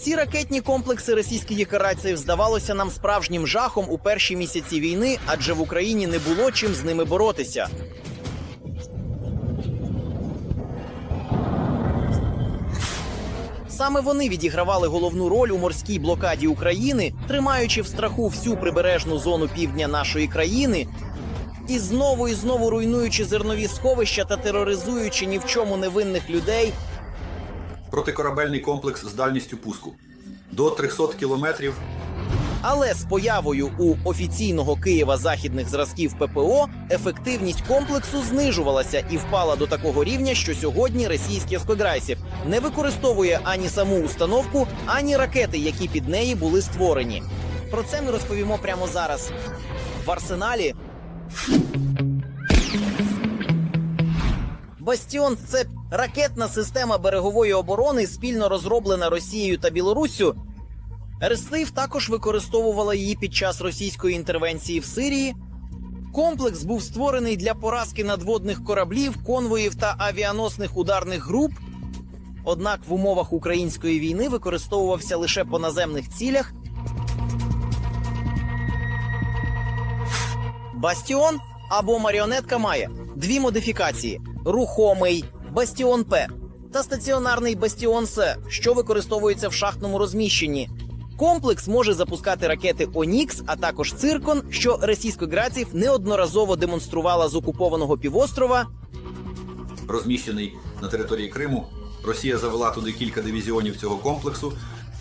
Ці ракетні комплекси російських караців здавалося нам справжнім жахом у перші місяці війни, адже в Україні не було чим з ними боротися. Саме вони відігравали головну роль у морській блокаді України, тримаючи в страху всю прибережну зону півдня нашої країни, і знову і знову руйнуючи зернові сховища та тероризуючи ні в чому невинних людей, Протикорабельний комплекс з дальністю пуску до 300 кілометрів. Але з появою у офіційного Києва західних зразків ППО ефективність комплексу знижувалася і впала до такого рівня, що сьогодні російський Скодрайсів не використовує ані саму установку, ані ракети, які під неї були створені. Про це ми розповімо прямо зараз. В арсеналі Бастіон це ракетна система берегової оборони, спільно розроблена Росією та Білоруссю. Реслив також використовувала її під час російської інтервенції в Сирії. Комплекс був створений для поразки надводних кораблів, конвоїв та авіаносних ударних груп. Однак в умовах української війни використовувався лише по наземних цілях. Бастіон або маріонетка має дві модифікації: рухомий Бастіон П та стаціонарний Бастіон С, що використовується в шахтному розміщенні. Комплекс може запускати ракети Онікс, а також циркон, що російсько граців неодноразово демонструвала з окупованого півострова. розміщений на території Криму. Росія завела туди кілька дивізіонів цього комплексу.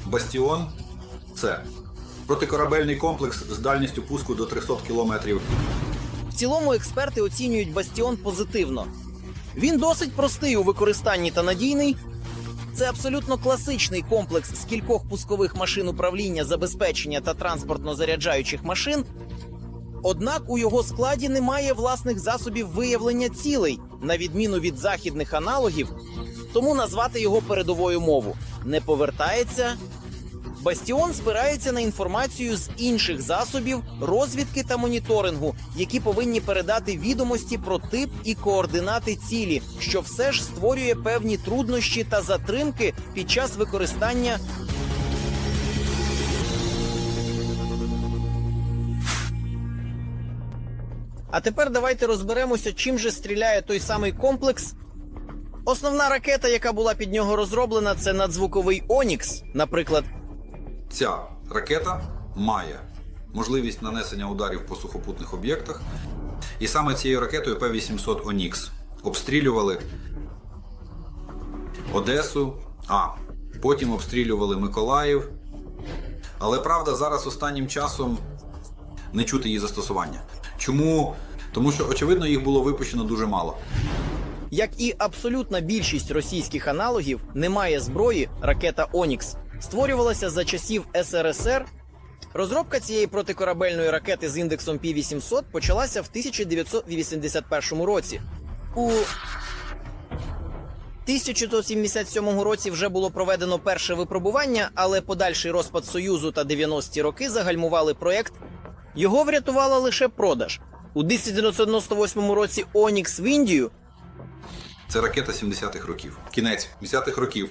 Бастіон це протикорабельний комплекс з дальністю пуску до 300 кілометрів. В цілому експерти оцінюють Бастіон позитивно. Він досить простий у використанні та надійний. Це абсолютно класичний комплекс з кількох пускових машин управління, забезпечення та транспортно-заряджаючих машин. Однак у його складі немає власних засобів виявлення цілей, на відміну від західних аналогів, тому назвати його передовою мову не повертається. Бастіон спирається на інформацію з інших засобів розвідки та моніторингу, які повинні передати відомості про тип і координати цілі, що все ж створює певні труднощі та затримки під час використання. А тепер давайте розберемося, чим же стріляє той самий комплекс. Основна ракета, яка була під нього розроблена, це надзвуковий Онікс, наприклад, Ця ракета має можливість нанесення ударів по сухопутних об'єктах. І саме цією ракетою П-800 Онікс обстрілювали Одесу, а потім обстрілювали Миколаїв. Але правда, зараз останнім часом не чути її застосування. Чому? Тому що, очевидно, їх було випущено дуже мало. Як і абсолютна більшість російських аналогів, немає зброї ракета Онікс. Створювалася за часів СРСР. Розробка цієї протикорабельної ракети з індексом P800 почалася в 1981 році. У 1977 році вже було проведено перше випробування, але подальший розпад Союзу та 90-ті роки загальмували проєкт. Його врятувала лише продаж. У 1998 році Онікс в Індію Це ракета 70-х років. Кінець 70-х років.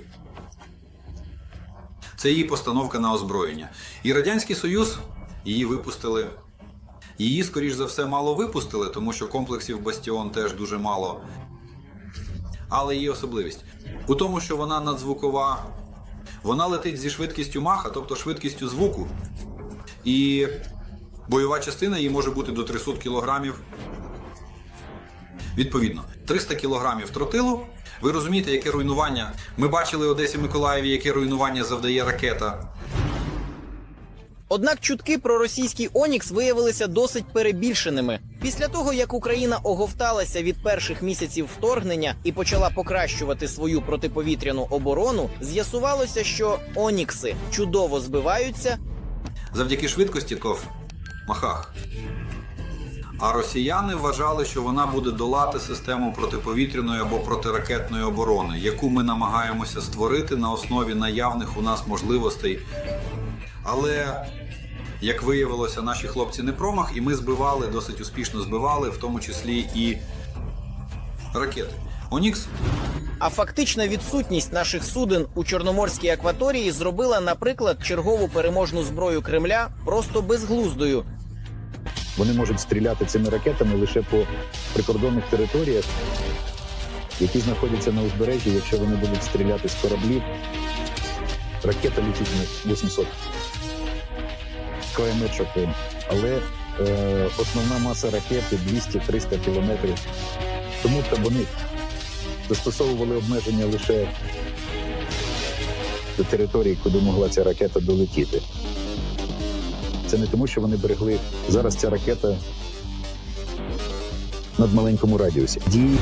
Це її постановка на озброєння. І Радянський Союз її випустили. Її, скоріш за все, мало випустили, тому що комплексів Бастіон теж дуже мало. Але її особливість у тому, що вона надзвукова, вона летить зі швидкістю маха, тобто швидкістю звуку. І бойова частина її може бути до 300 кілограмів Відповідно, 300 кілограмів тротилу. Ви розумієте, яке руйнування? Ми бачили Одесі Миколаєві, яке руйнування завдає ракета. Однак чутки про російський Онікс виявилися досить перебільшеними. Після того, як Україна оговталася від перших місяців вторгнення і почала покращувати свою протиповітряну оборону, з'ясувалося, що Онікси чудово збиваються, Завдяки швидкості то в махах. А росіяни вважали, що вона буде долати систему протиповітряної або протиракетної оборони, яку ми намагаємося створити на основі наявних у нас можливостей. Але, як виявилося, наші хлопці не промах, і ми збивали, досить успішно збивали, в тому числі і ракети. Онікс А фактична відсутність наших суден у Чорноморській акваторії зробила, наприклад, чергову переможну зброю Кремля просто безглуздою. Вони можуть стріляти цими ракетами лише по прикордонних територіях, які знаходяться на узбережжі. Якщо вони будуть стріляти з кораблів, ракета летить на 800 км, але е, основна маса ракети 200-300 кілометрів. Тому вони застосовували обмеження лише до території, куди могла ця ракета долетіти. Це не тому, що вони берегли зараз ця ракета над маленькому радіусі. Дії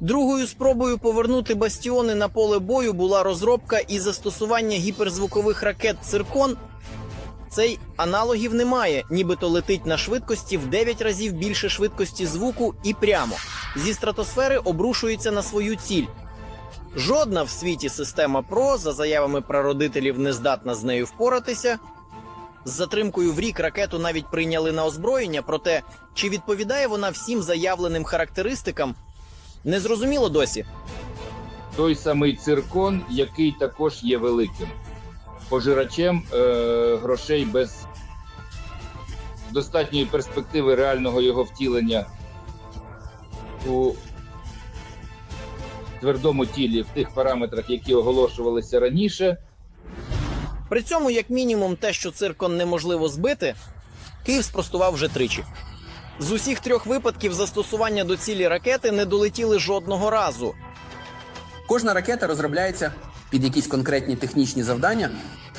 Другою спробою повернути бастіони на поле бою була розробка і застосування гіперзвукових ракет Циркон. Цей аналогів немає, нібито летить на швидкості в 9 разів більше швидкості звуку і прямо. Зі стратосфери обрушується на свою ціль. Жодна в світі система ПРО, за заявами прародителів, не здатна з нею впоратися. З затримкою в рік ракету навіть прийняли на озброєння, проте чи відповідає вона всім заявленим характеристикам, незрозуміло досі. той самий циркон, який також є великим пожирачем е, грошей без достатньої перспективи реального його втілення у твердому тілі в тих параметрах, які оголошувалися раніше. При цьому, як мінімум, те, що циркон неможливо збити, Київ спростував вже тричі. З усіх трьох випадків застосування до цілі ракети не долетіли жодного разу. Кожна ракета розробляється під якісь конкретні технічні завдання,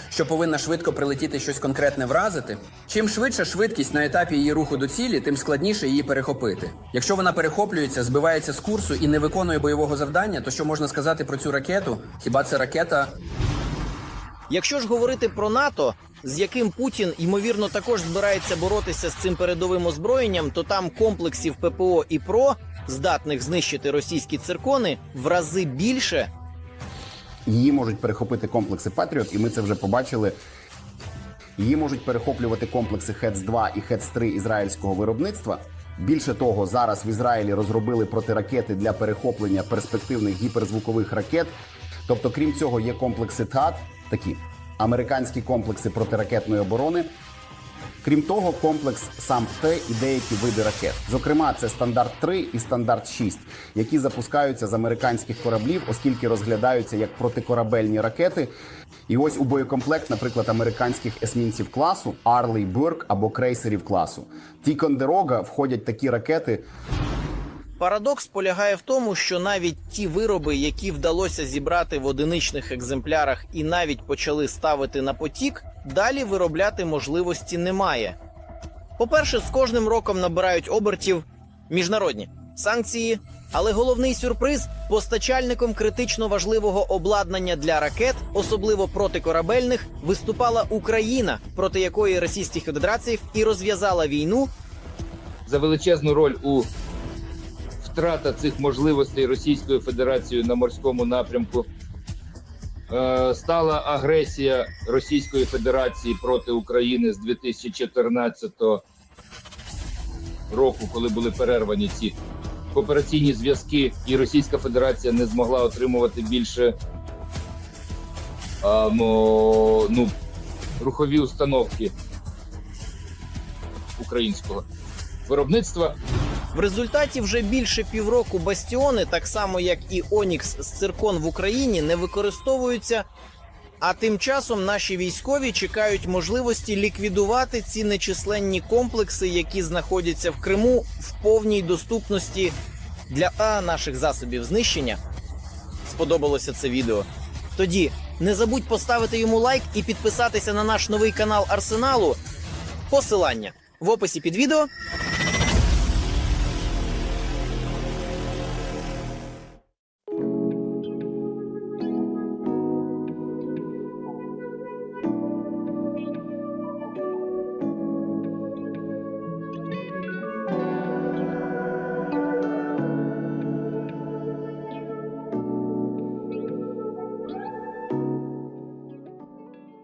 що повинна швидко прилетіти щось конкретне вразити. Чим швидша швидкість на етапі її руху до цілі, тим складніше її перехопити. Якщо вона перехоплюється, збивається з курсу і не виконує бойового завдання, то що можна сказати про цю ракету? Хіба це ракета Якщо ж говорити про НАТО, з яким Путін ймовірно також збирається боротися з цим передовим озброєнням, то там комплексів ППО і ПРО, здатних знищити російські циркони, в рази більше. Її можуть перехопити комплекси Патріот, і ми це вже побачили. Її можуть перехоплювати комплекси ХЕЦ-2 і ХЕЦ-3 ізраїльського виробництва. Більше того, зараз в Ізраїлі розробили протиракети для перехоплення перспективних гіперзвукових ракет. Тобто, крім цього, є комплекси ТАТ, такі американські комплекси протиракетної оборони. Крім того, комплекс сам Т і деякі види ракет. Зокрема, це стандарт 3 і стандарт 6, які запускаються з американських кораблів, оскільки розглядаються як протикорабельні ракети. І ось у боєкомплект, наприклад, американських есмінців класу Арлей Бюрк або крейсерів класу. Тікондерога входять такі ракети, Парадокс полягає в тому, що навіть ті вироби, які вдалося зібрати в одиничних екземплярах і навіть почали ставити на потік, далі виробляти можливості немає. По-перше, з кожним роком набирають обертів міжнародні санкції, але головний сюрприз постачальником критично важливого обладнання для ракет, особливо протикорабельних, виступала Україна, проти якої Російська Федерація і розв'язала війну за величезну роль у втрата цих можливостей Російською Федерацією на морському напрямку. Е, Стала агресія Російської Федерації проти України з 2014 року, коли були перервані ці коопераційні зв'язки, і Російська Федерація не змогла отримувати більше а, ну, рухові установки українського виробництва. В результаті вже більше півроку бастіони, так само як і Онікс з циркон в Україні, не використовуються. А тим часом наші військові чекають можливості ліквідувати ці нечисленні комплекси, які знаходяться в Криму в повній доступності для а, наших засобів знищення. Сподобалося це відео. Тоді не забудь поставити йому лайк і підписатися на наш новий канал Арсеналу. Посилання в описі під відео.